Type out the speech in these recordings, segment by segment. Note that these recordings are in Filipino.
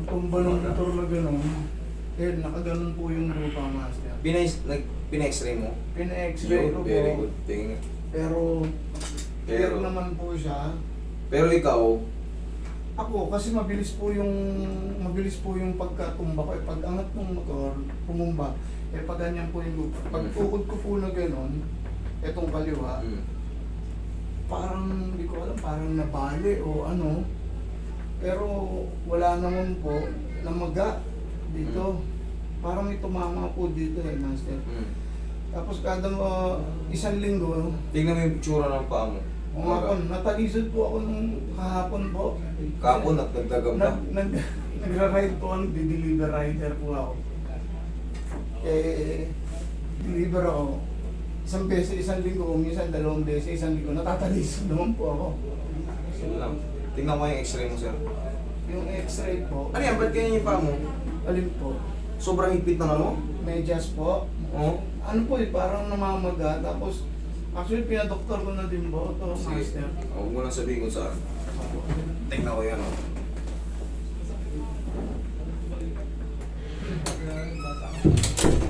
Pagtumba ng motor na gano'n, eh, nakaganon po yung lupa, master. Pinay, nag, pina-x-ray mo? Pina-x-ray ko Yun, very po, good thing. pero clear Pero- naman po siya. Pero ikaw, Ako, kasi mabilis po yung mabilis po yung pagkatumba ko. Eh, pag angat ng motor, pumumba, eh pag ganyan po yung lupa. Pag Mm. tukod ko po na gano'n, etong kaliwa, mm, parang hindi ko alam, parang nabali o ano. Pero wala naman po namaga dito. Parang may tumama po dito eh, master. mm. Tapos kada uh, isang linggo, tingnan mo yung tsura ng paa mo. umapon, natalisod po ako nung kahapon po. Kapon at nagdagam ka. Nag, nag, nagra-ride po ang deliver rider po ako. Eh, deliver ako. Isang beses, isang linggo, minsan dalawang beses, isang linggo, natatalisod naman po ako. Yun lang. Tingnan mo yung x-ray mo, sir. Yung x-ray po, Ano yan? Ba't ganyan yung paa mo? alin po, Sobrang higpit ng ano? medyas po. Oo. Ano po eh, parang namamaga. Tapos, actually, pinadoktor ko na din po ito, Sige. master. Huwag mo na sabihin kung saan. Tingnan ko yan, oh.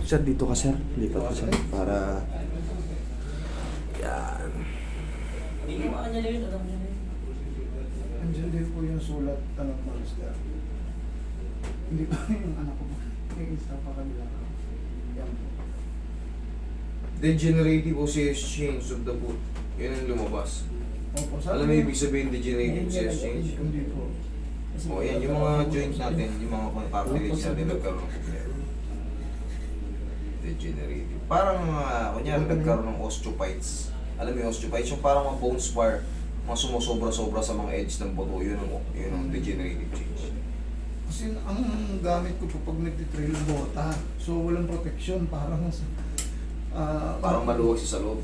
Sir, dito ka sir. Lipat ka sir. Para... Yan. Hindi mo kanya yun, alam niya yun. Po yung sulat ano, master. Hindi pa yung anak ko. Yung isa pa kanila. Yan po. Degenerative osseous change of the foot. Yun ang lumabas. Opo, Alam mo ibig sabihin degenerative osseous change? Hindi po. O yan, yung mga joints natin, yung mga cartilage natin nagkaroon ng problema. Degenerative. Parang mga, kunyari nagkaroon ng osteophytes. Alam mo yung osteophytes, yung parang mga bone spar, mga sumusobra-sobra sa mga edge ng buto, yun ang, yun ang degenerative change. Kasi ang gamit ko po pag nagtitrail bota. So walang protection. Parang sa... ah, Parang maluwag siya sa loob.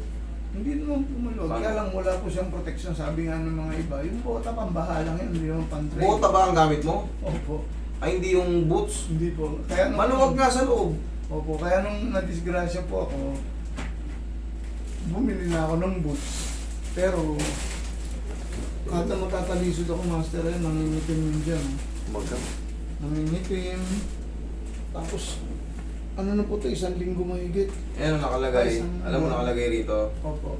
Hindi naman pumulo. Paano? Kaya lang wala po siyang protection. Sabi nga ng mga iba, yung bota pambaha lang yan. Hindi naman pang-trail. Bota ba ang gamit mo? Opo. Ay, hindi yung boots. Hindi po. Kaya nung, Maluwag nga sa loob. Opo. Kaya nung nadisgrasya po ako, bumili na ako ng boots. Pero, kada matatalisod ako, master, eh, nangingitim yun dyan. Magka. Nangingitim. Tapos, ano na po to isang linggo mahigit. Ayan ang nakalagay. Isang- Alam mo nakalagay rito. Opo.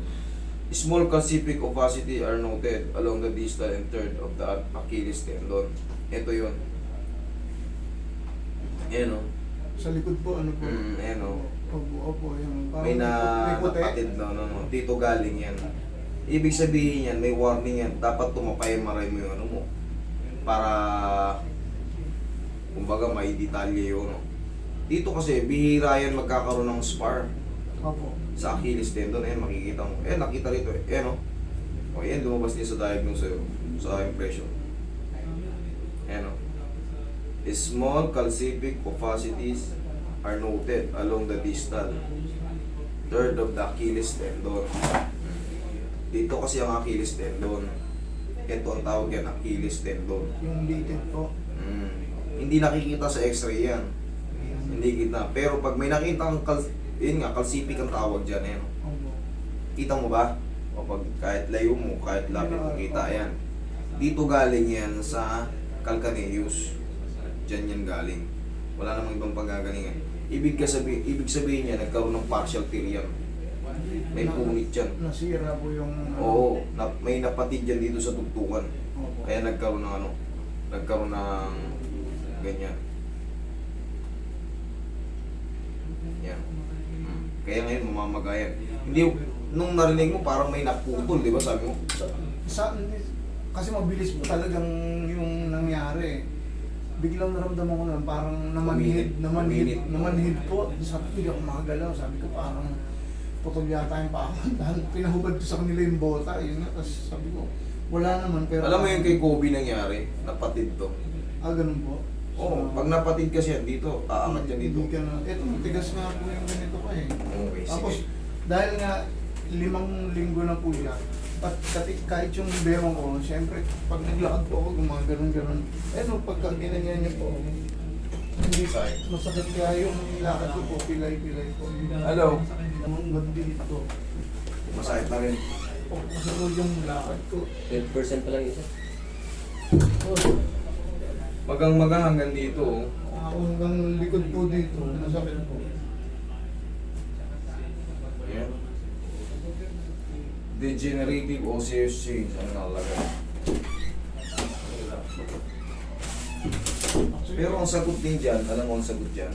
Small calcific opacity are noted along the distal and third of the Achilles tendon. Ito yun. Ayan o. Sa likod po, ano po? Mm, ayan o. Opo, opo. Yung, parang May na napatid na no, no. Dito galing yan. Ibig sabihin yan, may warning yan. Dapat tumapay maray mo yung ano mo. Para kumbaga may detalye yun. No? Dito kasi, bihira yan magkakaroon ng spar Opo. sa Achilles tendon. Ayan, makikita mo. Eh, nakita rito eh. Ayan o. O, yan, lumabas din sa diagnose sa'yo. Sa impression. Ayan o. Small calcific opacities are noted along the distal third of the Achilles tendon. Dito kasi ang Achilles tendon. Ito ang tawag yan, Achilles tendon. Yung litid po. Mm. Hindi nakikita sa x-ray yan. Hindi kita. Pero pag may nakita kang cal- yun nga, calcific ang tawag dyan. Yan. Opo. Kita mo ba? O pag kahit layo mo, kahit lapit mo kita yan. Dito galing yan sa calcaneus. Diyan yan galing. Wala namang ibang pagagalingan. Ibig, sabi, ibig sabihin niya, nagkaroon ng partial tear yan. May punit yan. Nasira po yung... Oo, na, may napatid yan dito sa tugtukan. Opo. Kaya nagkaroon ng ano, nagkaroon ng ganyan. Yan. Mm. Kaya ngayon mamamagayan. Hindi, nung narinig mo parang may naputol, di ba sabi mo? Sa, kasi mabilis po talagang yung nangyari. Biglang naramdaman ko na parang namanhid, namanhid, namanhid po. Sabi ko, hindi ako makagalaw. Sabi ko, parang putol yata yung pa ako. Dahil pinahubad ko sa kanila yung bota. Yun nga, tapos sabi ko, wala naman. Pero Alam mo yung kay Kobe nangyari, napatid to. Ah, ganun po. Oo, So, pag napatid kasi yan dito, aangat yan dito. Hindi ka na, eto, matigas nga po yung ganito ko eh. Okay, Tapos, sige. dahil nga limang linggo na po siya, at kahit, kahit yung bewang ko, siyempre, pag naglakad po ako, gumaganon-ganon. Eh, no, pagka ginanyan niya po, hindi Sakit. masakit kaya yung lakad ko po, pilay-pilay po. Hello? Ang ganda dito. Masakit na rin. Oh, masunod yung lakad ko. 12% pa lang isa. Oh, Magang maga hanggang dito. oh. Ako hanggang likod po dito, masakit po. Ayan. Degenerative osseous change ang nalagay. Pero ang sagot din dyan, alam mo ang sagot dyan,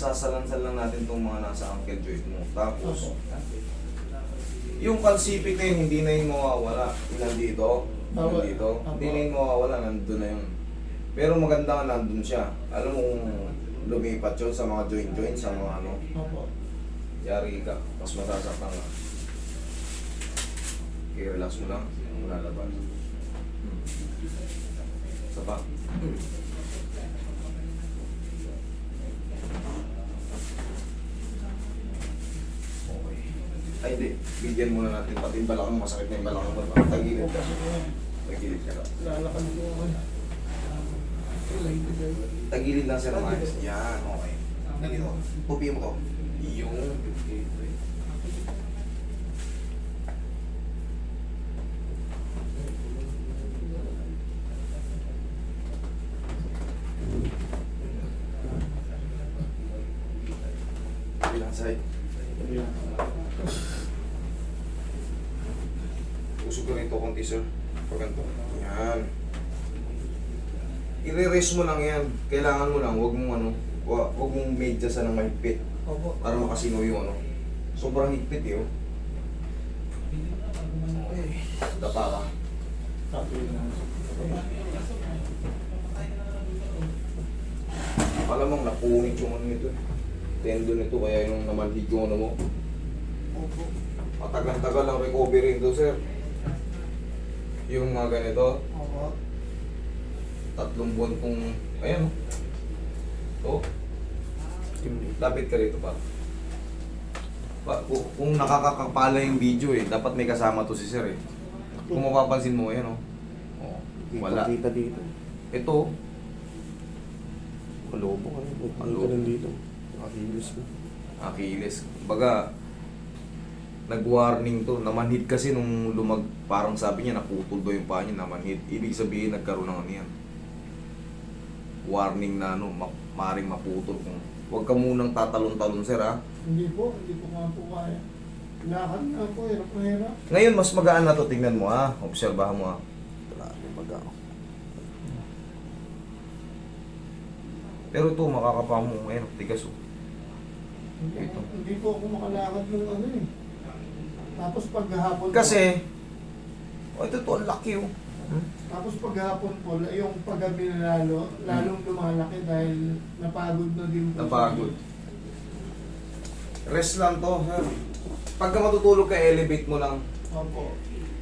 sasalansan lang natin itong mga nasa ankle joint mo. Tapos, yung calcific na yun, hindi na yung mawawala. Nandito, nandito, hindi na yung mawawala, nandun na yun. Pero maganda nga nandun siya. Alam mo kung lumipat yun sa mga joint-joint, sa mga ano, yari ka, mas masasaktan ka. Okay, relax mo lang, wala labas. Hmm. Isa pa. Okay. Ay, di. Bigyan muna natin pati yung balakang masakit na yung balakang mo. Tagilid ka. Tagilid ka. lalakad. Lady Gaga. Tagilid lang sir, Maris. Yan, okay. Ganito. Pupi mo to. Yung... Bilang side. Usog ka rito konti sir. Pag ganito. Yan. I-rest mo lang yan. Kailangan mo lang, wag mong ano, wag, wag mong medyasan ng mahigpit Opo. para makasino yung ano. Sobrang higpit eh, oh. Dapa ka. Na. Malamang napunit yung ano nito. Tendon nito, kaya yung namanhid yung ano mo. Opo. Matagal-tagal ang recovery nito, sir. Yung mga ganito, Opo. tatlong buwan kong, ayan, oh. Oh, lapit ka rito pa. Pa, kung, nakakakapala yung video eh, dapat may kasama to si sir eh. Kung mapapansin mo, ayan oh. Oh, wala. Kita dito. Ito, Kalobo ka. Kalobo. ka rin dito. Akilis mo. Achilles. Baga, nag-warning to. Namanhid kasi nung lumag, parang sabi niya, naputol daw yung paa niya, namanhid. Ibig sabihin, nagkaroon ng ano yan. Warning na ano, ma maring maputol. Kung, huwag ka munang tatalon-talon, sir, ha? Hindi po, hindi po nga po kaya. Lakad nga po, hirap na hirap. Ngayon, mas magaan na to. Tingnan mo, ha? Obserbahan mo, ha? Wala yung baga. Pero ito, makakapa mo. Ngayon, tigas, oh. Hindi, Ito. hindi po ako makalakad ng ano eh. Tapos paghapon po, Kasi, oh, ito to, ang laki, oh. Hmm? tapos paghapon po, yung paggabi na lalo, lalong lumalaki dahil napagod na din po. Napagod. Rest lang to, sir. Pagka matutulog ka, elevate mo lang. Opo.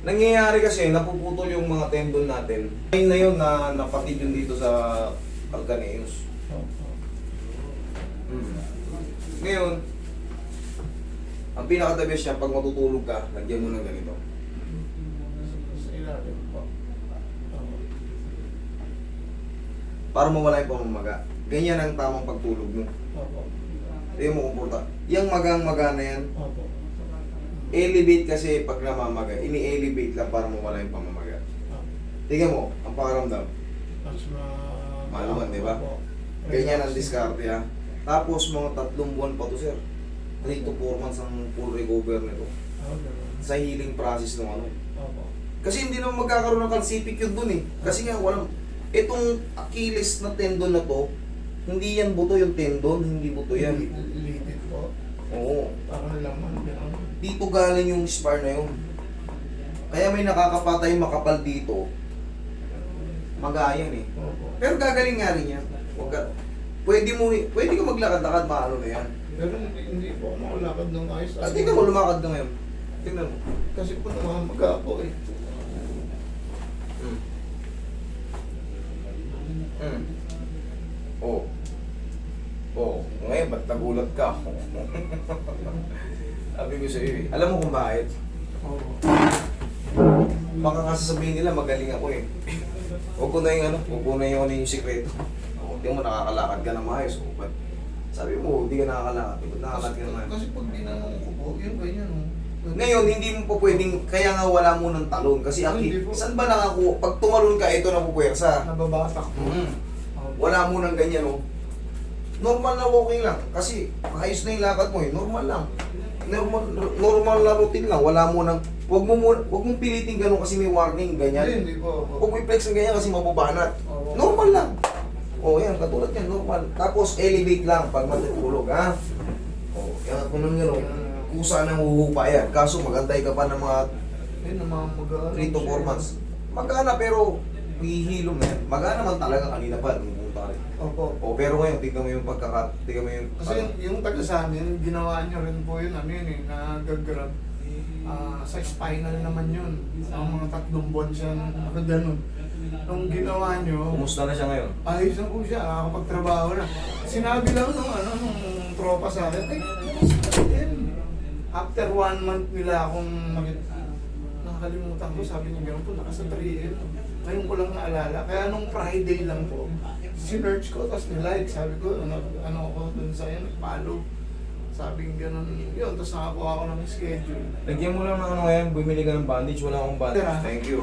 Nangyayari kasi, napuputol yung mga tendon natin. Ayun na yun na napatid yun dito sa calcaneus. Opo. Hmm. Ngayon, ang pinaka-the best niya, pag matutulog ka, lagyan mo ng ganito. Sa ilalim po. Para mawala yung pamamaga. Ganyan ang tamang pagtulog mo. Opo. Hindi mo kumporta. Yung magang-maga na yan, elevate kasi pag namamaga. Ini-elevate lang para mawala yung pamamaga. Tingnan mo, ang pakaramdam. Mas ma... Maluman, di ba? Ganyan ang diskarte ha. Tapos mga tatlong buwan pa to sir. 3 to 4 months ang full recover nito. Ganun. Sa healing process ng ano. Kasi hindi naman magkakaroon ng calcific yun dun eh. Kasi nga walang... Itong Achilles na tendon na to, hindi yan buto yung tendon, hindi buto yan. Litid po. Oo. Parang laman. Dito galing yung spar na yun. Kaya may nakakapatay makapal dito. Magayan eh. Pero gagaling nga rin yan. Huwag ka, pwede mo, pwede ka maglakad-lakad, maano na yan. Pero hindi, po ako makalakad ng ayos. Ah, tingnan mo, lumakad ka ngayon. Tingnan mo. Kasi po namamaga po eh. Mm. Mm. Oh. Oh, ngayon ba't nagulat ka? Sabi ko sa iyo eh. Alam mo kung bakit? Opo. Baka nga sasabihin nila magaling ako eh. Huwag ko na yung ano, huwag ko na yung ano yung sikreto. Oh, Hindi mo nakakalakad ka na maayos. Oh, ba't? Sabi mo, hindi ka nakakalakad. Nakakalakad ka na maayos? Kasi pag dinanong ko po, yun ganyan oh. Ngayon, hindi mo po pwedeng, kaya nga wala mo ng talon. Kasi Ay, hindi aki, saan ba nakakuha? Pag tumalon ka, ito na pupuwersa. Nababatak po. Mm. Wala mo ng ganyan, oh. Normal na walking lang. Kasi maayos na yung lakad mo, eh. Normal lang. Normal, normal na routine lang. Wala mo nang, wag mo muna, wag mong pilitin ganun kasi may warning, Hindi, ganyan. hindi po. Huwag mo i-flex ng ganyan kasi mababanat. Normal lang. O, oh, yan, katulad yan, normal. Tapos, elevate lang pag matutulog, ha? O, oh, yan, kung nang gano'n, kusa nang huhupa yan. Kaso, magantay ka pa ng mga Yun, ang mga mag- 3 to 4 months. Magana pero, hihilom na yan. Magana man talaga kanina pa, pumunta rin. Opo. O, pero ngayon, tignan mo yung pagkakat, tignan mo yung... Kasi yung, yung taga sa amin, ginawa nyo rin po yun, ano yun eh, nagagrab. Ah, sa spinal naman yun. Ang mga tatlong buwan siya nakaganon. Nung ginawa nyo, Kumusta na siya ngayon? ayos na po siya, nakakapagtrabaho na. Sinabi lang nung ano, nung tropa sa akin, ay. After one month nila akong nakit nakakalimutan ko, sabi niya gano'n po, nakasa 3M. Ngayon ko lang naalala. Kaya nung Friday lang po, sinerch ko, tapos nilike, sabi ko, ano, ano ako dun sa yan, follow. Sabi ng gano'n, yun, tapos nakakuha ako ng schedule. Lagyan mo lang ng ano ngayon, bumili ka ng bandage, wala akong bandage. Thank you.